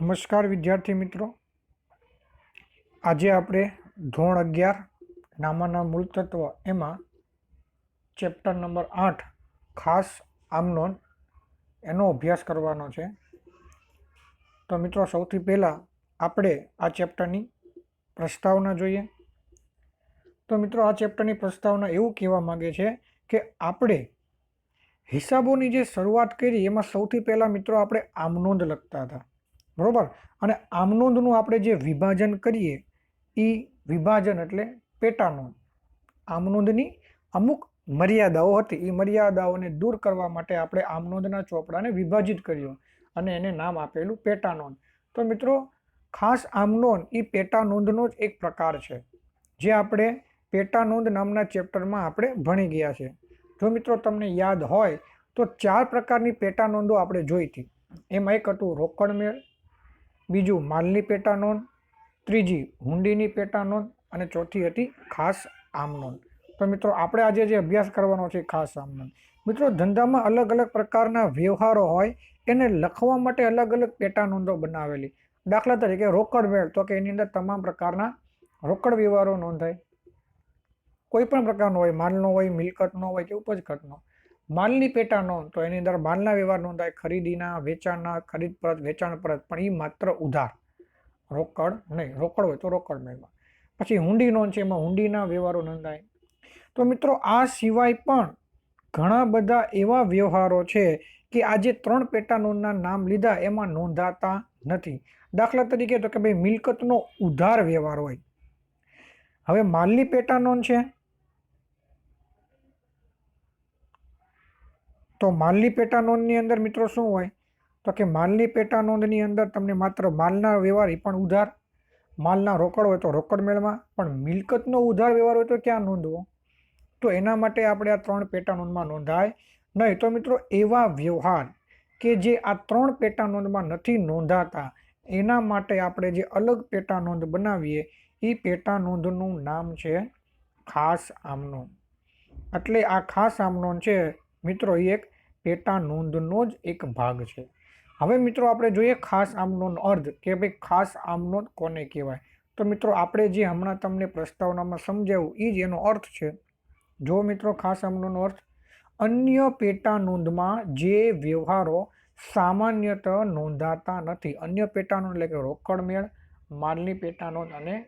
નમસ્કાર વિદ્યાર્થી મિત્રો. આજે આપણે ધોરણ અગિયાર નામાના મૂળ તત્વ એમાં ચેપ્ટર નંબર આઠ ખાસ આમનોન એનો અભ્યાસ કરવાનો છે. તો મિત્રો સૌથી પહેલાં આપણે આ ચેપ્ટરની પ્રસ્તાવના જોઈએ. તો મિત્રો આ ચેપ્ટરની પ્રસ્તાવના એવું કહેવા માગે છે કે આપણે હિસાબોની જે શરૂઆત કરી એમાં સૌથી પહેલાં મિત્રો આપણે આમનોંધ લખતા હતા. બરોબર? અને આમનોંધનું આપણે જે વિભાજન કરીએ એ વિભાજન એટલે પેટાનોંધ આમનોંધની અમુક મર્યાદાઓ હતી. એ મર્યાદાઓને દૂર કરવા માટે આપણે આમનોંધના ચોપડાને વિભાજિત કર્યો અને એને નામ આપેલું પેટાનોંધ તો મિત્રો, ખાસ આમનોંધ એ પેટાનોંધનો જ એક પ્રકાર છે, જે આપણે પેટાનોંધ નામના ચેપ્ટરમાં આપણે ભણી ગયા છે. જો મિત્રો તમને યાદ હોય, તો ચાર પ્રકારની પેટાનોંધો આપણે જોઈ હતી. એમાં એક હતું રોકડ મેળ બીજું માલની પેટા નોંધ, ત્રીજી હુંડીની પેટા નોંધ અને ચોથી હતી ખાસ આમનોંધ તો મિત્રો, આપણે આજે જે અભ્યાસ કરવાનો છે ખાસ આમનોંધ મિત્રો, ધંધામાં અલગ અલગ પ્રકારના વ્યવહારો હોય, એને લખવા માટે અલગ અલગ પેટા નોંધો બનાવેલી. દાખલા તરીકે રોકડ મેળ, તો કે એની અંદર તમામ પ્રકારના રોકડ વ્યવહારો નોંધાય. કોઈ પણ પ્રકારનો હોય, માલનો હોય, મિલકતનો હોય કે ઉપજ ખર્ચનો માલની પેટા નોંધ, તો એની અંદર માલના વ્યવહાર નોંધાય, ખરીદીના, વેચાણના, ખરીદ પરત, વેચાણ પરત, પણ એ માત્ર ઉધાર. રોકડ નહીં, રોકડ હોય તો રોકડ મેળવા પછી હુંડી નોંધ છે, એમાં હુંડીના વ્યવહારો નોંધાય. તો મિત્રો, આ સિવાય પણ ઘણા બધા એવા વ્યવહારો છે કે આજે ત્રણ પેટા નોંધના નામ લીધા, એમાં નોંધાતા નથી. દાખલા તરીકે તો કે ભાઈ મિલકતનો ઉધાર વ્યવહાર હોય. હવે માલની પેટા નોંધ છે તો માલની પેટા નોંધની અંદર મિત્રો શું હોય? તો કે માલની પેટા નોંધની અંદર તમને માત્ર માલના વ્યવહાર એ પણ ઉધાર, માલના રોકડ હોય તો રોકડ મેળમાં પણ મિલકતનો ઉધાર વ્યવહાર હોય તો ક્યાં નોંધવો? તો એના માટે આપણે આ ત્રણ પેટા નોંધમાં નોંધાય. નહીં તો મિત્રો એવા વ્યવહાર કે જે આ ત્રણ પેટા નોંધમાં નથી નોંધાતા, એના માટે આપણે જે અલગ પેટા નોંધ બનાવીએ, એ પેટા નોંધનું નામ છે ખાસ આમનો એટલે આ ખાસ આમનો છે મિત્રો, એ એક પેટા નોંધનો જ એક ભાગ છે. હવે મિત્રો, આપણે જોઈએ ખાસ આમનો અર્થ કે ભાઈ ખાસ આમનો કોને કહેવાય? તો મિત્રો, આપણે જે હમણાં તમને પ્રસ્તાવનામાં સમજાવ્યું એ જ એનો અર્થ છે. જો મિત્રો, ખાસ આમનોનો અર્થ, અન્ય પેટા નોંધમાં જે વ્યવહારો સામાન્યત નોંધાતા નથી. અન્ય પેટા નોંધ એટલે કે રોકડ મેળ, માલની પેટા નોંધ અને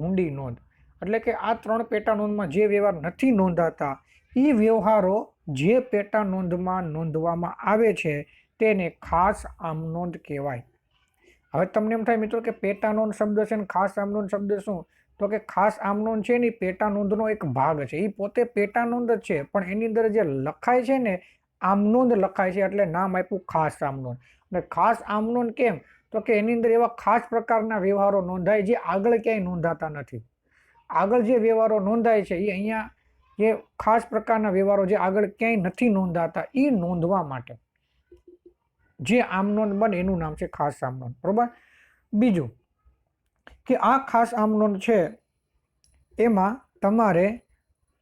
હુંડી નોંધ. એટલે કે આ ત્રણ પેટા નોંધમાં જે વ્યવહાર નથી નોંધાતા એ વ્યવહારો જે પેટા નોંધમાં નોંધવામાં આવે છે તેને ખાસ આમનોંધ કહેવાય. હવે તમને એમ થાય મિત્રો કે પેટા નોંધ શબ્દ છે ને ખાસ આમનોંધ શબ્દ શું? તો કે ખાસ આમનોંધ છે ને પેટા નોંધનો એક ભાગ છે. એ પોતે પેટા નોંધ જ છે, પણ એની અંદર જે લખાય છે ને આમનોંધ લખાય છે એટલે નામ આપ્યું ખાસ આમનોંધ અને ખાસ આમનોંધ કેમ? તો કે એની અંદર એવા ખાસ પ્રકારના વ્યવહારો નોંધાય જે આગળ ક્યાંય નોંધાતા નથી. આગળ જે વ્યવહારો નોંધાય છે એ અહીંયા જે ખાસ પ્રકારના વ્યવહારો જે આગળ ક્યાંય નથી નોંધાતા એ નોંધવા માટે. જે આમનોંધ બને એનું નામ છે ખાસ આમનોંધ બરોબર? બીજું કે આ ખાસ આમનોંધ છે, એમાં તમારે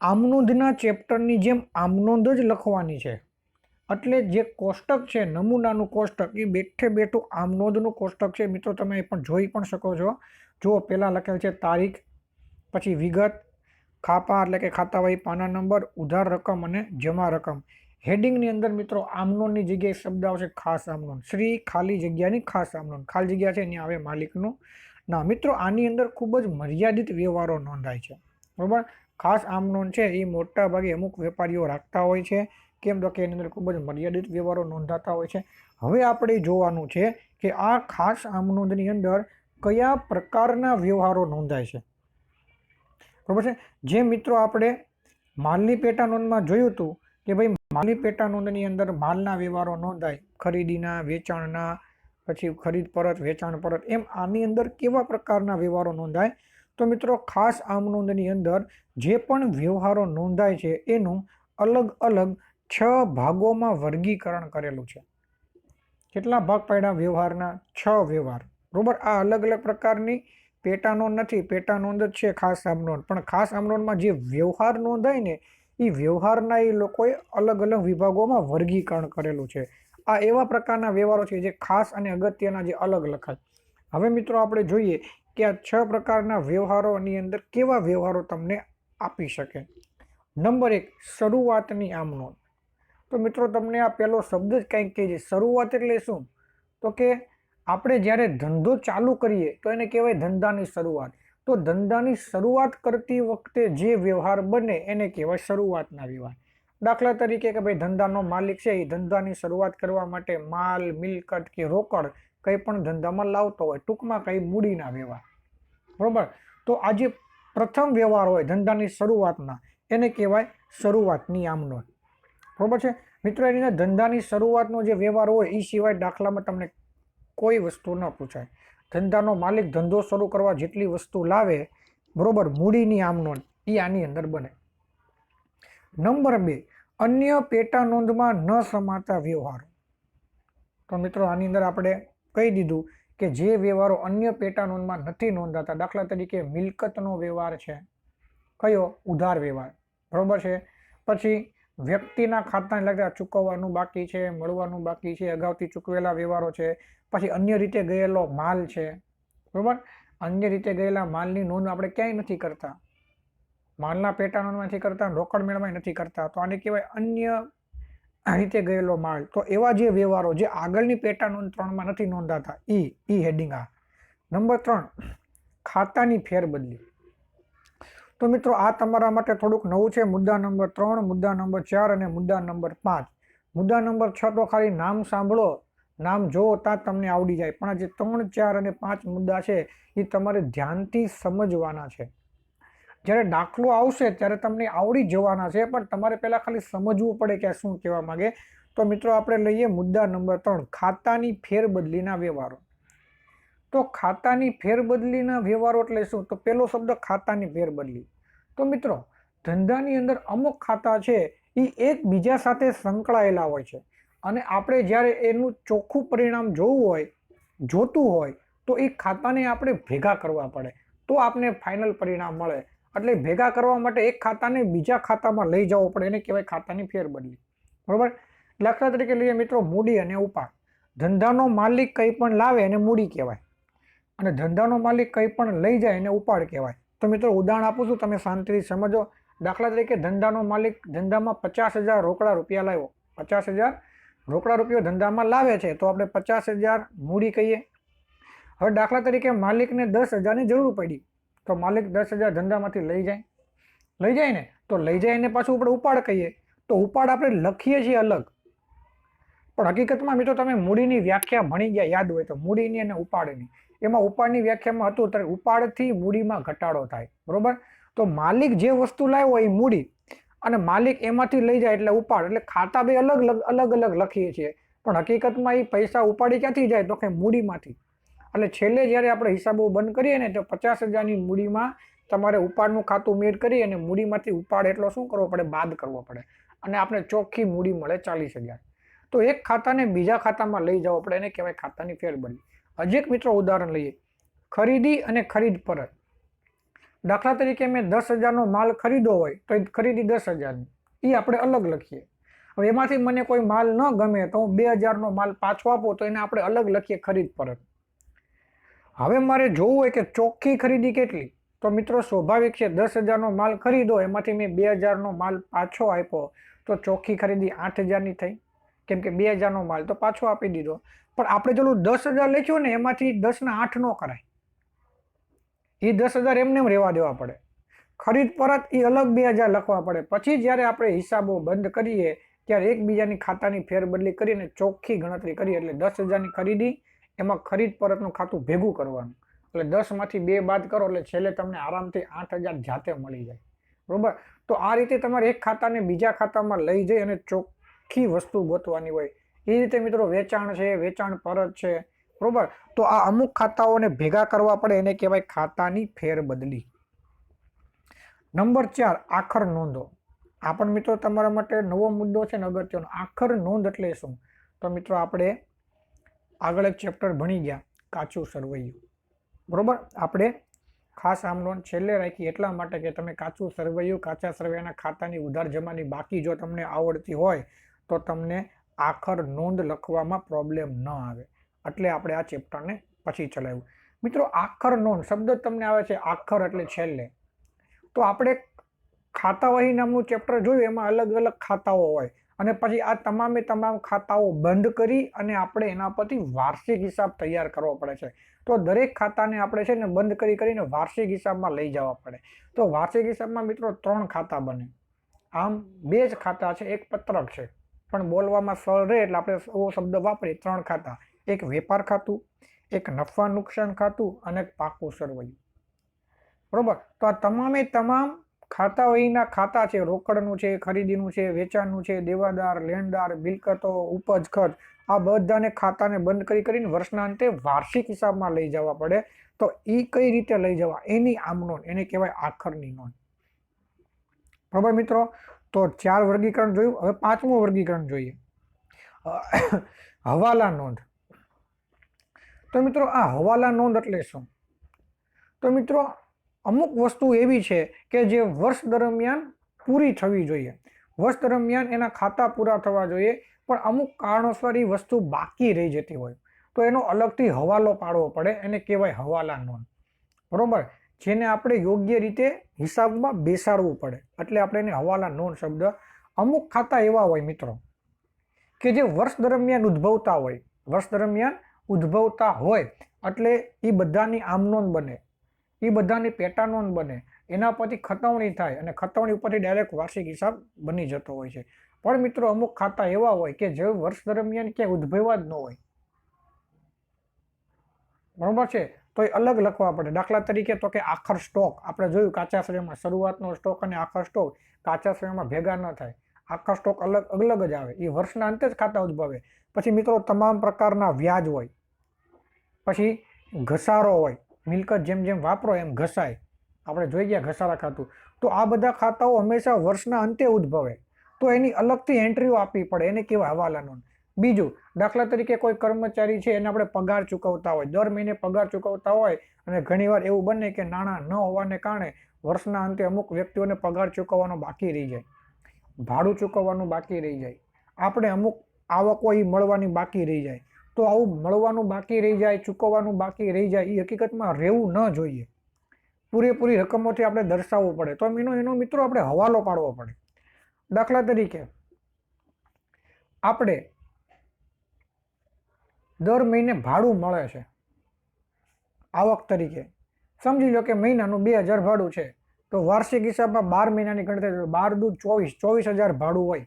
આમનોંધના ચેપ્ટરની જેમ આમનોંધ જ લખવાની છે. એટલે જે કોષ્ટક છે, નમૂનાનું કોષ્ટક એ બેઠે બેઠું આમનોંધનું કોષ્ટક છે. મિત્રો, તમે એ પણ જોઈ પણ શકો છો. જુઓ, પહેલાં લખેલ છે તારીખ, પછી વિગત ખાપા એટલે કે ખાતાવાહી પાના નંબર, ઉધાર રકમ અને જમા રકમ. હેડિંગની અંદર મિત્રો આમનોનની જગ્યાએ શબ્દ આવશે ખાસ આમનોન. શ્રી ખાલી જગ્યાની ખાસ આમનોન. ખાલી જગ્યા છે એની આવે માલિકનું ના મિત્રો આની અંદર ખૂબ જ મર્યાદિત વ્યવહારો નોંધાય છે. બરાબર? ખાસ આમનોન છે, એ મોટા ભાગે અમુક વેપારીઓ રાખતા હોય છે, કેમ તો કે એની અંદર ખૂબ જ મર્યાદિત વ્યવહારો નોંધાતા હોય છે. હવે આપણે જોવાનું છે કે આ ખાસ આમનોંધની અંદર કયા પ્રકારના વ્યવહારો નોંધાય છે? બરાબર છે? જે મિત્રો આપણે માલની પેટા નોંધમાં જોયું હતું કે ભાઈ માલની પેટા નોંધની અંદર માલના વ્યવહારો નોંધાય, ખરીદીના, વેચાણના, પછી ખરીદ પરત, વેચાણ પરત, એમ આની અંદર કેવા પ્રકારના વ્યવહારો નોંધાય? તો મિત્રો ખાસ આમ નોંધની અંદર જે પણ વ્યવહારો નોંધાય છે એનું અલગ અલગ છ ભાગોમાં વર્ગીકરણ કરેલું છે. કેટલા ભાગ પાડ્યા? વ્યવહારના છ વ્યવહાર. બરાબર? આ અલગ અલગ પ્રકારની પેટા નોંધ નથી પેટા નોંધ જ છે ખાસ આમનોન. પણ ખાસ આમનોનમાં જે વ્યવહાર નોંધાય ને એ વ્યવહારના એ લોકોએ અલગ અલગ વિભાગોમાં વર્ગીકરણ કરેલું છે. આ એવા પ્રકારના વ્યવહારો છે જે ખાસ અને અગત્યના જે અલગ લખાય. હવે મિત્રો આપણે જોઈએ કે આ છ પ્રકારના વ્યવહારોની અંદર કેવા વ્યવહારો તમને આપી શકે. નંબર એક, શરૂઆતની આમ નોંધ તો મિત્રો તમને આ પહેલો શબ્દ જ કંઈક કહે છે. શરૂઆત એટલે શું? તો કે આપણે જ્યારે ધંધો ચાલુ કરીએ તો એને કહેવાય ધંધાની શરૂઆત. તો ધંધાની શરૂઆત કરતી વખતે જે વ્યવહાર બને એને કહેવાય શરૂઆતના વ્યવહાર. દાખલા તરીકે કે ભાઈ ધંધાનો માલિક છે એ ધંધાની શરૂઆત કરવા માટે માલ, મિલકત કે રોકડ કંઈ પણ ધંધામાં લાવતો હોય, ટૂંકમાં કંઈ મૂડીના વ્યવહાર. બરાબર? તો આ જે પ્રથમ વ્યવહાર હોય ધંધાની શરૂઆતના, એને કહેવાય શરૂઆતની આમનો બરાબર છે? મિત્રો, એની ધંધાની શરૂઆતનો જે વ્યવહાર હોય એ સિવાય દાખલામાં તમને કોઈ વસ્તુ ન પૂછાય. ધંધાનો માલિક ધંધો શરૂ કરવા જેટલી વસ્તુ લાવે, બરોબર, મૂડીની આમ નોંધ એ આની અંદર બને. નંબર બે, અન્ય પેટા નોંધમાં ન સમાતા વ્યવહારો. તો મિત્રો, આની અંદર આપણે કહી દીધું કે જે વ્યવહારો અન્ય પેટા નોંધમાં નથી નોંધાતા, દાખલા તરીકે મિલકતનો વ્યવહાર છે. કયો? ઉધાર વ્યવહાર. બરોબર છે? પછી વ્યક્તિના ખાતાને લગતા ચૂકવવાનું બાકી છે, મળવાનું બાકી છે, અગાઉથી ચૂકવેલા વ્યવહારો છે. પછી અન્ય રીતે ગયેલો માલ છે, બરાબર? અન્ય રીતે ગયેલા માલની નોંધ આપણે ક્યાંય નથી કરતા. માલના પેટા નોંધમાં નથી કરતા, રોકડ મેળમાં નથી કરતા. તો આને કહેવાય અન્ય રીતે ગયેલો માલ. તો એવા જે વ્યવહારો જે આગળની પેટા નોંધ ત્રણમાં નથી નોંધાતા, ઈ ઈ હેડિંગ આ. નંબર ત્રણ, ખાતાની ફેરબદલી. તો મિત્રો, આ તમારા માટે થોડુંક નવું છે. મુદ્દા નંબર ત્રણ, મુદ્દા નંબર ચાર અને મુદ્દા નંબર પાંચ. મુદ્દા નંબર છ તો ખાલી નામ સાંભળો. નામ જોવો ત્યાં તમને આવડી જાય. પણ જે ત્રણ, ચાર અને પાંચ મુદ્દા છે એ તમારે ધ્યાનથી સમજવાના છે. જ્યારે દાખલો આવશે ત્યારે તમને આવડી જવાના છે, પણ તમારે પહેલાં ખાલી સમજવું પડે કે શું કહેવા માગે. તો મિત્રો આપણે લઈએ મુદ્દા નંબર ત્રણ, ખાતાની ફેરબદલીના વ્યવહારો. તો ખાતાની ફેરબદલીના વ્યવહારો એટલે શું? તો પહેલો શબ્દ ખાતાની ફેરબદલી. તો મિત્રો, ધંધાની અંદર અમુક ખાતા છે, એ એકબીજા સાથે સંકળાયેલા હોય છે. અને આપણે જ્યારે એનું ચોખ્ખું પરિણામ જોવું હોય, જોતું હોય, તો એ ખાતાને આપણે ભેગા કરવા પડે. તો આપને ફાઇનલ પરિણામ મળે. એટલે ભેગા કરવા માટે એક ખાતાને બીજા ખાતામાં લઈ જવો પડે. એને કહેવાય ખાતાની ફેરબદલી. બરાબર? દાખલા તરીકે લઈએ મિત્રો, મૂડી અને ઉપાડ. ધંધાનો માલિક કંઈ પણ લાવે એને મૂડી કહેવાય. અને ધંધાનો માલિક કંઈ પણ લઈ જાય એને ઉપાડ કહેવાય. તો મિત્રો, ઉદાહરણ આપું છું, તમે શાંતિથી સમજો. દાખલા તરીકે ધંધાનો માલિક ધંધામાં પચાસ હજાર રોકડા રૂપિયા લાવ્યો. પચાસ હજાર રોકડા રૂપિયો ધંધામાં લાવે છે, તો આપણે પચાસ હજાર મૂડી કહીએ. હવે દાખલા તરીકે માલિકને દસ હજારની જરૂર પડી, તો માલિક દસ હજાર ધંધામાંથી લઈ જાય. લઈ જાય ને, તો લઈ જાય એને પાછું આપણે ઉપાડ કહીએ. તો ઉપાડ આપણે લખીએ છીએ અલગ. પણ હકીકતમાં મિત્રો તમે મૂડીની વ્યાખ્યા ભણી ગયા, યાદ હોય તો મૂડીની અને ઉપાડની. એમાં ઉપાડની વ્યાખ્યામાં હતું ત્યારે ઉપાડથી મૂડીમાં ઘટાડો થાય, બરોબર? તો માલિક જે વસ્તુ લાવ્યો એ મૂડી અને માલિક એમાંથી લઈ જાય એટલે ઉપાડ. એટલે ખાતા બે અલગ અલગ અલગ લખીએ છીએ. પણ હકીકતમાં એ પૈસા ઉપાડી ક્યાંથી જાય? તો કે મૂડીમાંથી. એટલે છેલ્લે જ્યારે આપણે હિસાબો બંધ કરીએ ને, તો પચાસ હજારની મૂડીમાં તમારે ઉપાડનું ખાતું મેળ કરી અને મૂડીમાંથી ઉપાડ એટલો શું કરવો પડે? બાદ કરવો પડે. અને આપણે ચોખ્ખી મૂડી મળે ચાલીસ હજાર. તો એક ખાતાને બીજા ખાતામાં લઈ જવો પડે. એને કહેવાય ખાતાની ફેરબદલી. હજી એક મિત્રો ઉદાહરણ લઈએ. ખરીદી અને ખરીદ પરત. દાખલા તરીકે મેં દસ હજારનો માલ ખરીદો હોય, તો ખરીદી દસ હજારની. એ આપણે અલગ લખીએ. હવે એમાંથી મને કોઈ માલ ન ગમે તો હું બે હજારનો માલ પાછો આપો, તો એને આપણે અલગ લખીએ ખરીદ પરત. હવે મારે જોવું હોય કે ચોખ્ખી ખરીદી કેટલી? તો મિત્રો સ્વાભાવિક છે, દસ હજારનો માલ ખરીદો એમાંથી મેં બે હજારનો માલ પાછો આપ્યો, તો ચોખ્ખી ખરીદી આઠ હજારની થઈ. કેમ કે બે હજારનો માલ તો પાછો આપી દીધો. પણ આપણે જેટલું દસ હજાર લખ્યું ને, એમાંથી દસના આઠ ન કરાય. એ દસ હજાર એમને એમ રહેવા દેવા પડે. ખરીદ પરત એ અલગ બે હજાર લખવા પડે. પછી જ્યારે આપણે હિસાબો બંધ કરીએ, ત્યારે એકબીજાની ખાતાની ફેરબદલી કરીને ચોખ્ખી ગણતરી કરીએ, એટલે દસ હજારની ખરીદી, એમાં ખરીદ પરતનું ખાતું ભેગું કરવાનું. એટલે દસમાંથી બે બાદ કરો, એટલે છેલ્લે તમને આરામથી આઠ હજાર જાતે મળી જાય. બરાબર? તો આ રીતે તમારે એક ખાતાને બીજા ખાતામાં લઈ જઈ અને ચોખ્ખી વસ્તુ ગોતવાની હોય. એ રીતે મિત્રો વેચાણ છે, વેચાણ પરત છે બરોબર? તો આ અમુક ખાતાઓને ભેગા કરવા પડે, એને કહેવાય ખાતાની ફેરબદલી. નંબર ચાર, આખર નોંધો. આ પણ મિત્રો તમારા માટે નવો મુદ્દો છે ને અગત્યનો. આખર નોંધ એટલે શું? તો મિત્રો આપણે આગળ એક ચેપ્ટર ભણી ગયા, કાચું સરવૈયું. બરોબર? આપણે ખાસ આમ નોંધ છેલ્લે રાખી એટલા માટે કે તમે કાચું સરવૈયું, કાચા સરવૈયાના ખાતાની ઉધાર જમાની બાકી જો તમને આવડતી હોય, તો તમને આખર નોંધ લખવામાં પ્રોબ્લેમ ન આવે. એટલે આપણે આ ચેપ્ટરને પછી ચલાવ્યું. મિત્રો આખર નોંધ શબ્દ તમને આવે છે, આખર એટલે છેલ્લે. તો આપણે ખાતાવહી નામનું ચેપ્ટર જોયું, એમાં અલગ અલગ ખાતાઓ હોય. અને પછી આ તમામે તમામ ખાતાઓ બંધ કરી અને આપણે એના પરથી વાર્ષિક હિસાબ તૈયાર કરવો પડે છે. તો દરેક ખાતાને આપણે છે ને બંધ કરી કરીને વાર્ષિક હિસાબમાં લઈ જવા પડે. તો વાર્ષિક હિસાબમાં મિત્રો ત્રણ ખાતા બને. આમ બે જ ખાતા છે, એક પત્રક છે. પણ બોલવામાં સરળ રહે એટલે આપણે એવો શબ્દ વાપરીએ, ત્રણ ખાતા. એક વેપાર ખાતું, એક નફા નુકસાન ખાતું અને એક પાકું સરવૈયું. બરોબર? તો આ તમામે તમામ ખાતા વહીના ખાતા છે, રોકડનું છે, ખરીદીનું છે, વેચાણનું છે, દેવાદાર, લેણદાર, મિલકતો, ઉપજ, ખર્ચ, આ બધાને ખાતાને બંધ કરી કરીને વર્ષના અંતે વાર્ષિક હિસાબમાં લઈ જવા પડે. તો એ કઈ રીતે લઈ જવા? એની આમ નોંધ એને કહેવાય આખરની નોંધ. બરાબર મિત્રો? તો ચાર વર્ગીકરણ જોયું. હવે પાંચમું વર્ગીકરણ જોઈએ. હવાલા નોંધ. તો મિત્રો આ હવાલા નોંધ એટલે શું? તો મિત્રો અમુક વસ્તુ એવી છે કે જે વર્ષ દરમિયાન પૂરી થવી જોઈએ. વર્ષ દરમિયાન એના ખાતા પૂરા થવા જોઈએ, પણ અમુક કારણોસર એ વસ્તુ બાકી રહી જતી હોય. તો એનો અલગથી હવાલો પાડવો પડે, એને કહેવાય હવાલા નોંધ. બરાબર? જેને આપણે યોગ્ય રીતે હિસાબમાં બેસાડવું પડે. એટલે આપણે એને હવાલા નોંધ શબ્દ અમુક ખાતા એવા હોય મિત્રો કે જે વર્ષ દરમિયાન ઉદ્ભવતા હોય. વર્ષ દરમિયાન ઉદ્ભવતા હોય, એટલે એ બધાની આમનોંધ બને એ બધાની પેટાનોંધ બને. એના પરથી ખતવણી થાય અને ખતવણી ઉપરથી ડાયરેક્ટ વાર્ષિક હિસાબ બની જતો હોય છે. પણ મિત્રો, અમુક ખાતા એવા હોય કે જે વર્ષ દરમિયાન ક્યાંય ઉદ્ભવ્યા જ ન હોય. બરાબર છે? તો એ અલગ લખવા પડે. દાખલા તરીકે તો કે આખર સ્ટોક. આપણે જોયું કાચા શ્રેયમાં શરૂઆતનો સ્ટોક અને આખર સ્ટોક. કાચા શ્રેયમાં ભેગા ન થાય. આખા સ્ટોક અલગ અલગ જ આવે. એ વર્ષના અંતે જ ખાતા ઉદ્ભવે પછી મિત્રો તમામ પ્રકારના વ્યાજ હોય. પછી ઘસારો હોય. મિલકત જેમ જેમ વાપરો એમ ઘસાય. આપણે જોઈ ગયા ઘસારા ખાતું. તો આ બધા ખાતાઓ હંમેશા વર્ષના અંતે ઉદ્ભવે. તો એની અલગથી એન્ટ્રીઓ આપવી પડે. એને કેવા હવાલાનો. બીજું, દાખલા તરીકે કોઈ કર્મચારી છે એને આપણે પગાર ચૂકવતા હોય. દર મહિને પગાર ચૂકવતા હોય અને ઘણીવાર એવું બને કે નાણાં ન હોવાને કારણે વર્ષના અંતે અમુક વ્યક્તિઓને પગાર ચૂકવવાનો બાકી રહી જાય. ભાડું ચૂકવવાનું બાકી રહી જાય. આપણે અમુક આવકો એ મળવાની બાકી રહી જાય. તો આવું મળવાનું બાકી રહી જાય, ચૂકવવાનું બાકી રહી જાય એ હકીકતમાં રહેવું ન જોઈએ. પૂરેપૂરી રકમોથી આપણે દર્શાવવું પડે. તો એનો એનો મિત્રો આપણે હવાલો પાડવો પડે. દાખલા તરીકે, આપણે દર મહિને ભાડું મળે છે. આવક તરીકે. સમજી લો કે મહિનાનું બે હજાર ભાડું છે. તો વાર્ષિક હિસાબમાં બાર મહિનાની ગણતરી બાર દૂ ચોવીસ ચોવીસ હજાર ભાડું હોય.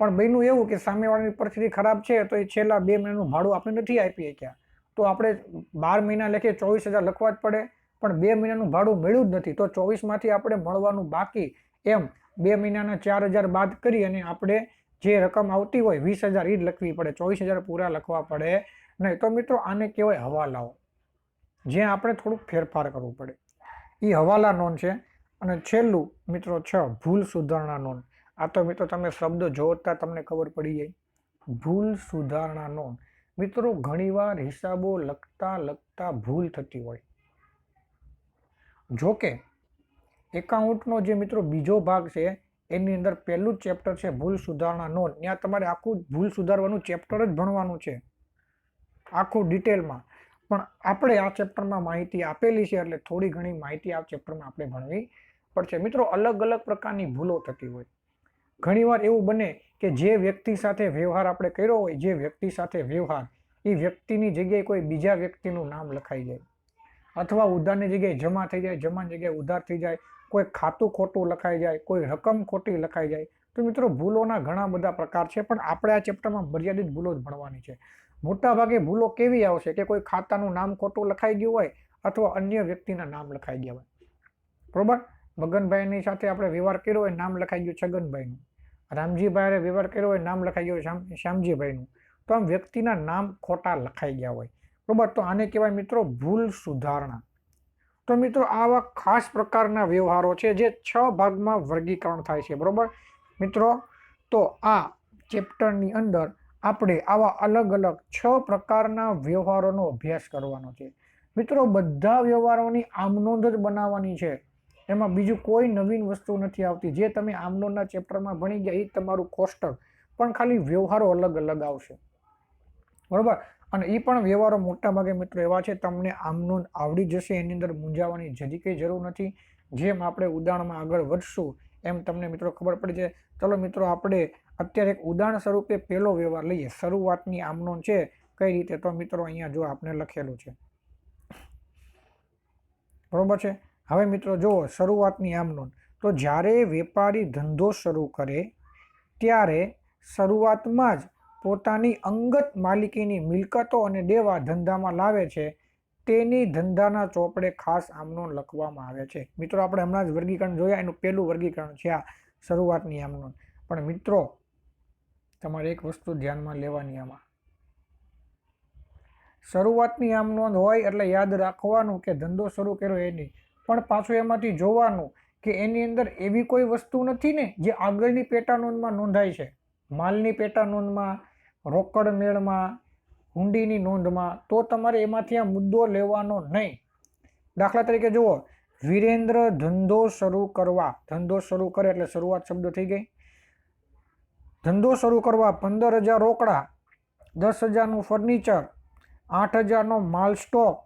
પણ બન્યું એવું કે સામેવાળાની પરિસ્થિતિ ખરાબ છે, તો એ છેલ્લા બે મહિનાનું ભાડું આપણે નથી આપી શક્યા. તો આપણે બાર મહિના લખીએ, ચોવીસ હજાર લખવા જ પડે. પણ બે મહિનાનું ભાડું મળ્યું જ નથી. તો ચોવીસમાંથી આપણે મળવાનું બાકી એમ બે મહિનાના ચાર હજાર બાદ કરી અને આપણે જે રકમ આવતી હોય, વીસ હજાર એ જ લખવી પડે. ચોવીસ હજાર પૂરા લખવા પડે. નહીં તો મિત્રો આને કહેવાય હવાલાઓ. જ્યાં આપણે થોડુંક ફેરફાર કરવું પડે. એ હવાલા નોંધ છે. અને છેલ્લું, મિત્રો, છ, ભૂલ સુધારણા નોંધ આ તો, મિત્રો, તમે શબ્દ જોતા તમને ખબર પડી જાય. ભૂલ સુધારણા નોંધ મિત્રો, ઘણીવાર હિસાબો લખતા લખતા ભૂલ થતી હોય. જોકે, એકાઉન્ટનો જે, મિત્રો, બીજો ભાગ છે, એની અંદર પહેલું ચેપ્ટર છે ભૂલ સુધારણા નોંધ ત્યાં તમારે આખું ભૂલ સુધારવાનું ચેપ્ટર જ ભણવાનું છે. આખું ડિટેલમાં. પણ આપણે આ ચેપ્ટરમાં માહિતી આપેલી છે, એટલે થોડી ઘણી માહિતી આ ચેપ્ટરમાં આપણે ભણવી પડશે મિત્રો, અલગ અલગ પ્રકારની ભૂલો થતી હોય. ઘણીવાર એવું બને કે જે વ્યક્તિ સાથે વ્યવહાર આપણે કર્યો હોય, જે વ્યક્તિ સાથે વ્યવહાર એ વ્યક્તિની જગ્યાએ કોઈ બીજા વ્યક્તિનું નામ લખાઈ જાય. અથવા ઉધારની જગ્યાએ જમા થઈ જાય જમાની જગ્યાએ ઉધાર થઈ જાય, કોઈ ખાતું ખોટું લખાઈ જાય, કોઈ રકમ ખોટી લખાઈ જાય. તો મિત્રો, ભૂલોના ઘણા બધા પ્રકાર છે, પણ આપણે આ ચેપ્ટરમાં મર્યાદિત ભૂલો જ ભણવાની છે. મોટાભાગે ભૂલો કેવી આવશે કે કોઈ ખાતાનું નામ ખોટું લખાઈ ગયું હોય અથવા અન્ય વ્યક્તિના નામ લખાઈ ગયા હોય. બરોબર? મગનભાઈની સાથે આપણે વ્યવહાર કર્યો હોય નામ લખાઈ ગયું છગનભાઈનું. રામજીભાઈ વ્યવહાર કર્યો હોય નામ લખાઈ ગયું શ્યામ, શ્યામજીભાઈનું. તો આમ વ્યક્તિના નામ ખોટા લખાઈ ગયા હોય. બરોબર? તો આને કહેવાય મિત્રો ભૂલ સુધારણા. તો મિત્રો આવા ખાસ પ્રકારના વ્યવહારો છે જે છ ભાગમાં વર્ગીકરણ થાય છે. બરોબર? મિત્રો, તો આ ચેપ્ટરની અંદર આપણે આવા અલગ અલગ છ પ્રકારના વ્યવહારોનો અભ્યાસ કરવાનો છે. મિત્રો, બધા વ્યવહારોની આમનોંધ જ બનાવવાની છે. એમાં બીજું કોઈ નવીન વસ્તુ નથી આવતી. જે તમે આમનોંધના ચેપ્ટરમાં ભણી ગયા એ તમારું કોષ્ટક. પણ ખાલી વ્યવહારો અલગ અલગ આવશે. બરાબર? અને એ પણ વ્યવહારો મોટાભાગે મિત્રો એવા છે, તમને આમનોન આવડી જશે, એની અંદર મૂંઝાવાની જરી કંઈ જરૂર નથી. જેમ આપણે ઉદાહરણમાં આગળ વધશું, એમ તમને મિત્રો ખબર પડી જાય. ચલો મિત્રો, આપણે અત્યારે એક ઉદાહરણ સ્વરૂપે પહેલો વ્યવહાર લઈએ. શરૂઆતની આમનોન છે, કઈ રીતે? તો મિત્રો અહીંયા જો આપણે લખેલું છે. બરોબર છે? હવે મિત્રો જુઓ, શરૂઆતની આમ નોંધ. તો જ્યારે વેપારી ધંધો શરૂ કરે, ત્યારે શરૂઆતમાં જ પોતાની અંગત માલિકીની મિલકતો અને દેવા ધંધામાં લાવે છે. તેની ધંધાના ચોપડે ખાસ આમનો લખવામાં આવે છે. મિત્રો, આપણે હમણાં જ વર્ગીકરણ જોયા, એનું પહેલું વર્ગીકરણ છે આ શરૂઆતની આમનો પણ મિત્રો, તમારે એક વસ્તુ ધ્યાનમાં લેવાની આમાં. શરૂઆતની આમ નોંધ હોય એટલે યાદ રાખવાનું કે ધંધો શરૂ કર્યો એની પણ પાછું એમાંથી જોવાનું કે એની અંદર એવી કોઈ વસ્તુ નથી ને જે આગળની પેટા નોંધમાં નોંધાય છે. માલની પેટા નોંધમાં, રોકડ મેળમાં, હુંડીની નોંધમાં, તો તમારે એમાંથી આ મુદ્દો લેવાનો નહીં. દાખલા તરીકે જુઓ, વિરેન્દ્ર ધંધો શરૂ કરવા. ધંધો શરૂ કરે એટલે શરૂઆત શબ્દ થઈ ગઈ. ધંધો શરૂ કરવા પંદર હજાર રોકડા, દસ હજારનું ફર્નિચર આઠ હજારનો માલ સ્ટોક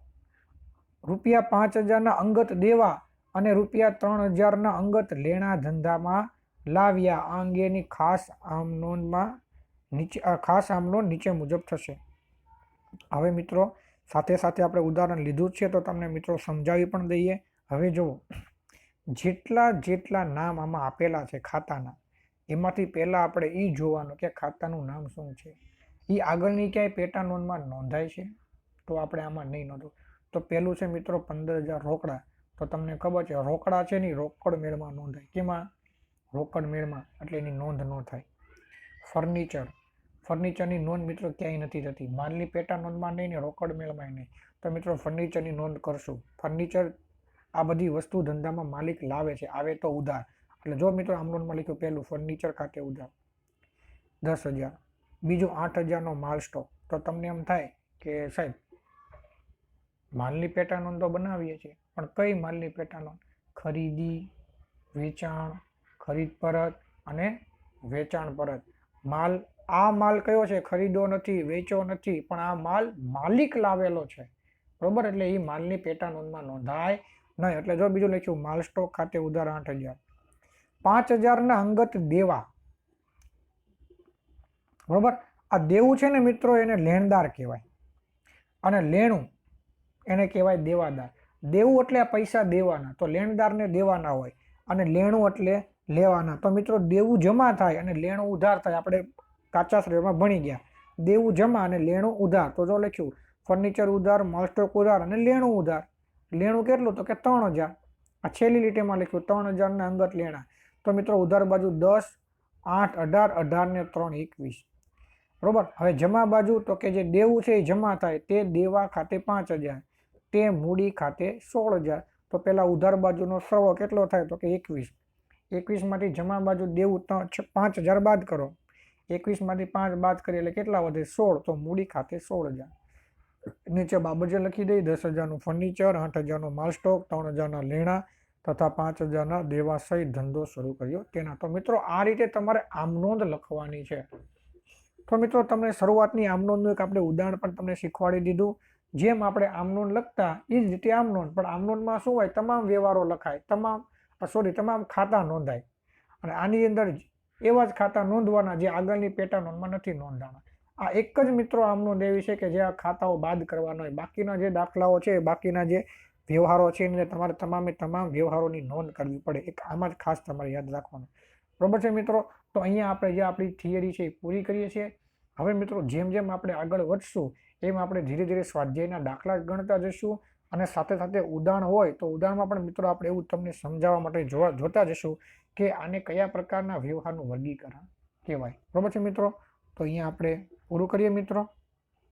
રૂપિયા પાંચ હજારના અંગત દેવા અને રૂપિયા ત્રણ હજારના અંગત લેણા ધંધામાં લાવ્યા. આ અંગેની ખાસ આમ નોંધમાં નીચે ખાસ આમ નોંધ નીચે મુજબ થશે. હવે મિત્રો, સાથે સાથે આપણે ઉદાહરણ લીધું છે તો તમને મિત્રો સમજાવી પણ દઈએ. હવે જુઓ, જેટલા જેટલા નામ આમાં આપેલા છે ખાતાના, એમાંથી પહેલાં આપણે એ જોવાનું કે ખાતાનું નામ શું છે? એ આગળની ક્યાંય પેટા નોંધમાં નોંધાય છે? તો આપણે આમાં નહીં નોંધવું. તો પહેલું છે મિત્રો પંદર હજાર રોકડા. તો તમને ખબર છે, રોકડા છે ને રોકડ મેળમાં નોંધાય. કેમાં? રોકડ મેળમાં, એટલે એની નોંધ ન થાય. ફર્નિચર. ફર્નિચરની નોંધ મિત્રો ક્યાંય નથી થતી. માલની પેટા નોંધમાં નહીં ને રોકડ મેળમાં નહીં. તો મિત્રો ફર્નિચરની નોંધ કરશું. ફર્નિચર આ બધી વસ્તુ ધંધામાં માલિક લાવે છે. આવે તો ઉધાર. એટલે જો મિત્રો આમ નોંધમાં લખ્યું પહેલું ફર્નિચર ખાતે ઉધાર. દસ હજાર. બીજું આઠ હજારનો માલ સ્ટોક. તો તમને એમ થાય કે સાહેબ માલની પેટાનોંધ તો બનાવીએ છીએ, પણ કઈ માલની પેટાનોંધ ખરીદી, વેચાણ, ખરીદ પરત અને વેચાણ પરત. માલ, આ માલ કયો છે? ખરીદો નથી, વેચો નથી, પણ આ માલ માલિક લાવેલો છે. બરોબર? એટલે એ માલની પેટા નોંધમાં નોંધાય નહીં. એટલે જો બીજું લખ્યું, માલ સ્ટોક ખાતે ઉધાર આઠ હજાર. પાંચ હજારના અંગત દેવા. બરોબર? આ દેવું છે ને મિત્રો, એને લેણદાર કહેવાય. અને લેણું એને કહેવાય દેવાદાર. દેવું એટલે આ પૈસા દેવાના, તો લેણદારને દેવાના હોય અને લેણું એટલે લેવાના. તો મિત્રો, દેવું જમા થાય અને લેણું ઉધાર થાય. આપણે કાચા શરીરમાં ભણી ગયા. દેવું જમા અને લેણું ઉધાર. તો જો લખ્યું, ફર્નિચર ઉધાર મોલસ્ટોક ઉધાર અને લેણું ઉધાર. લેણું કેટલું? તો કે ત્રણ હજાર. આ છેલ્લી લીટીમાં લખ્યું, ત્રણ હજારના અંગત લેણા. તો મિત્રો, ઉધાર બાજુ દસ, આઠ, અઢાર અઢાર ને ત્રણ, એકવીસ. બરોબર? હવે જમા બાજુ તો કે જે દેવું છે એ જમા થાય. તે દેવા ખાતે પાંચ હજાર. તે મૂડી ખાતે સોળ હજાર. તો પહેલાં ઉધાર બાજુનો સરવાળો કેટલો થાય? તો કે એકવીસ. એકવીસમાંથી જમા બાજુ દેવું પાંચ હજાર બાદ કરો. એકવીસમાંથી પાંચ બાદ કરીએ એટલે કેટલા વધે? સોળ. તો મૂડી ખાતે સોળ હજાર. નીચે બાબજે લખી દઈ દસ હજારનું ફર્નિચર, આઠ હજારનો માલ સ્ટોક ત્રણ હજારના લેણા તથા પાંચ હજારના દેવા સહિત ધંધો શરૂ કર્યો તેના. તો મિત્રો, આ રીતે તમારે આમનોંધ લખવાની છે. તો મિત્રો, તમને શરૂઆતની આમનોંધનું એક આપણે ઉદાહરણ પણ તમને શીખવાડી દીધું. જેમ આપણે આમનોન લખતા એ જ રીતે આમનોન. પણ આમનોનમાં શું હોય? તમામ વ્યવહારો લખાય. તમામ સોરી તમામ ખાતા નોંધાય. અને આની અંદર એવા જ ખાતા નોંધવાના જે આગળની પેટા નોંધમાં નથી નોંધાણા. આ એક જ મિત્રો આમનોન એવી છે કે જે આ ખાતાઓ બાદ કરવાના હોય. બાકીના જે દાખલાઓ છે, બાકીના જે વ્યવહારો છે, એને તમારે તમામે તમામ વ્યવહારોની નોંધ કરવી પડે. એક આમાં જ ખાસ તમારે યાદ રાખવાનું. બરોબર છે મિત્રો? તો અહીંયા આપણે જે આપણી થિયરી છે એ પૂરી કરીએ છીએ. હવે મિત્રો, જેમ જેમ આપણે આગળ વધશું એમ આપણે ધીરે ધીરે સ્વાધ્યાયના દાખલા ગણતા જશું અને સાથે સાથે ઉદાહરણ હોય તો ઉદાહરણમાં પણ મિત્રો આપણે એવું તમને સમજાવવા માટે જોવા જોતા જશું કે આને કયા પ્રકારના વ્યવહારનું વર્ગીકરણ કહેવાય. બરાબર છે મિત્રો? તો અહીંયા આપણે પૂરું કરીએ મિત્રો.